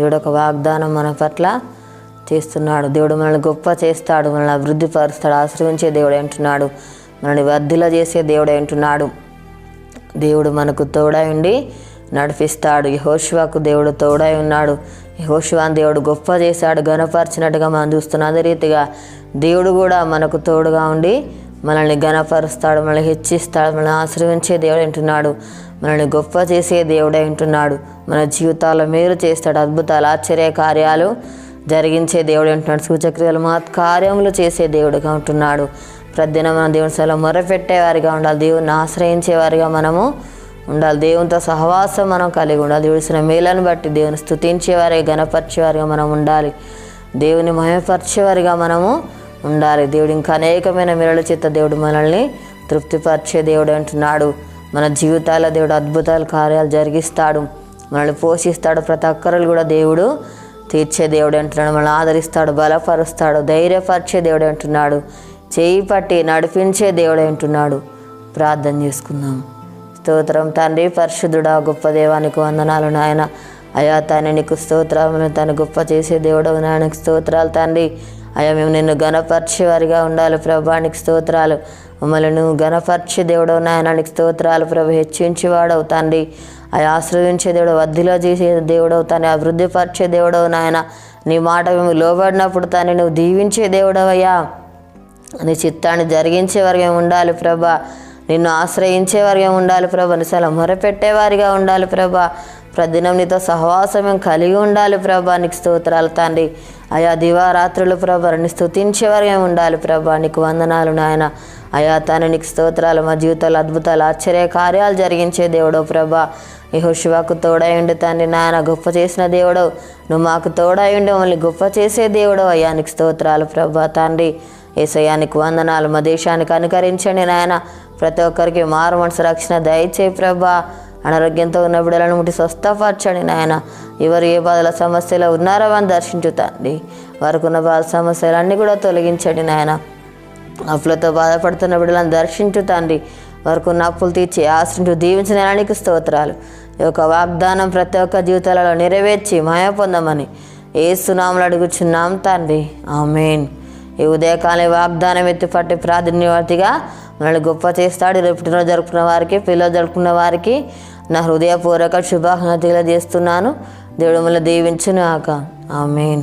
దేవుడు ఒక వాగ్దానం మన పట్ల చేస్తున్నాడు. దేవుడు మనల్ని గొప్ప చేస్తాడు మనల్ని అభివృద్ధిపరుస్తాడు ఆశ్రయించే దేవుడు అంటున్నాడు మనల్ని వర్ధిల చేసే దేవుడు అంటున్నాడు దేవుడు మనకు తోడై ఉండి నడిపిస్తాడు. యహోశివాకు దేవుడు తోడై ఉన్నాడు. యహోశివాన్ దేవుడు గొప్ప చేశాడు గణపరిచినట్టుగా మనం చూస్తున్నాం. అదే రీతిగా దేవుడు కూడా మనకు తోడుగా ఉండి మనల్ని గణపరుస్తాడు మనల్ని హెచ్చిస్తాడు మనల్ని ఆశ్రయించే దేవుడు అంటున్నాడు. మనల్ని గొప్ప చేసే దేవుడే అంటున్నాడు. మన జీవితాల్లో మేలు చేస్తాడు. అద్భుతాలు ఆశ్చర్య కార్యాలు జరిగించే దేవుడు అంటున్నాడు. సూచక్రియలు మహత్ కార్యములు చేసే దేవుడుగా ఉంటున్నాడు ప్రతిదిన మన దేవుని సెలవు మొరపెట్టేవారిగా ఉండాలి. దేవుని ఆశ్రయించేవారిగా మనము ఉండాలి. దేవునితో సహవాసం మనం కలిగి ఉండాలి. దేవుడిసిన మేలను బట్టి దేవుని స్థుతించేవారి గణపరిచేవారిగా మనం ఉండాలి. దేవుని మహిమపరిచేవారిగా మనము ఉండాలి. దేవుడు ఇంకా అనేకమైన మిరల చేత దేవుడు మనల్ని తృప్తిపరిచే దేవుడు అంటున్నాడు. మన జీవితాల్లో దేవుడు అద్భుతాలు కార్యాలు జరిగిస్తాడు. మనల్ని పోషిస్తాడు. ప్రతి ఒక్కరు కూడా దేవుడు తీర్చే దేవుడు అంటున్నాడు. మనల్ని ఆదరిస్తాడు బలపరుస్తాడు ధైర్యపరిచే దేవుడు అంటున్నాడు. చేయి పట్టి నడిపించే దేవుడు అంటున్నాడు. ప్రార్థన చేసుకుందాం. స్తోత్రం తండ్రి పరిశుద్ధుడా గొప్ప దేవానికి వందనాలు నాయన. అయా తాను నీకు స్తోత్రములు తను గొప్ప చేసే దేవుడు నాయనకు స్తోత్రాలు తండ్రి. అయ్యా మేము నిన్ను గణపరిచేవారిగా ఉండాలి ప్రభానికి స్తోత్రాలు. మమ్మల్ని నువ్వు గణపరిచే దేవుడు నాయనానికి స్తోత్రాలు ప్రభు హెచ్చించేవాడవు తండ్రి. అవి ఆశ్రయించే దేవుడు వద్దిలో చేసే దేవుడవు తాను అభివృద్ధిపరిచే దేవుడవు నాయన. నీ మాట మేము లోబడినప్పుడు తాను నువ్వు దీవించే దేవుడవయ్యా. నీ చిత్తాన్ని జరిగించే వరకు ఉండాలి ప్రభా. నిన్ను ఆశ్రయించేవారిగా ఉండాలి ప్రభా. నిసల మొరపెట్టేవారిగా ఉండాలి ప్రభా. ప్రదినం నీతో సహవాసం కలిగి ఉండాలి ప్రభా. నీకు స్తోత్రాలు తండ్రి. అయా దివారాత్రులు ప్రభా. ని స్థుతించేవారిగా ఉండాలి ప్రభా. నీకు వందనాలు నాయన. అయా తాను నీకు స్తోత్రాలు. మా జీవితాలు అద్భుతాలు ఆశ్చర్య కార్యాలు జరిగించే దేవుడో ప్రభా. ఈ హుషువాకు తోడై ఉండి తండ్రి నాయన. గొప్ప చేసిన దేవుడు నువ్వు మాకు తోడై ఉండి. మమ్మల్ని గొప్ప చేసే దేవుడు అయ్యానికి స్తోత్రాలు ప్రభా తండ్రి. ఏసయానికి వందనాలు. మా దేశానికి అనుకరించండి నాయన. ప్రతి ఒక్కరికి మారు మనసు రక్షణ దయచేయి ప్రభా. అనారోగ్యంతో ఉన్న బిడ్డలను ముట్టి స్వస్థపరచండి నాయన. ఎవరు ఏ బాధల సమస్యలో ఉన్నారో అని దర్శించుతండి వారికి ఉన్న బాధ సమస్యలన్నీ కూడా తొలగించండి నాయన. అప్పులతో బాధపడుతున్న బిడ్డలను దర్శించు తండ్రి. వారికి ఉన్న అప్పులు తీర్చి ఆశ్రించు దీవించిన నెలనికి స్తోత్రాలు. ఈ యొక్క వాగ్దానం ప్రతి ఒక్క జీవితాలలో నెరవేర్చి మాయ పొందమని ఏ సునాములు అడుగుచున్నాం తండ్రి. ఆమెన్. ఈ ఉదయకాలం వాగ్దానం ఎత్తిపట్టి ప్రాధాన్యవర్తిగా మనల్ని గొప్ప చేస్తాడు రేపు పుట్టినరోజు జరుపుకున్న వారికి పిల్లలు జరుపుకున్న వారికి నా హృదయపూర్వక శుభాకాంక్షలు చేస్తున్నాను దేవుడు మళ్ళీ దీవించును ఆక ఆమెన్.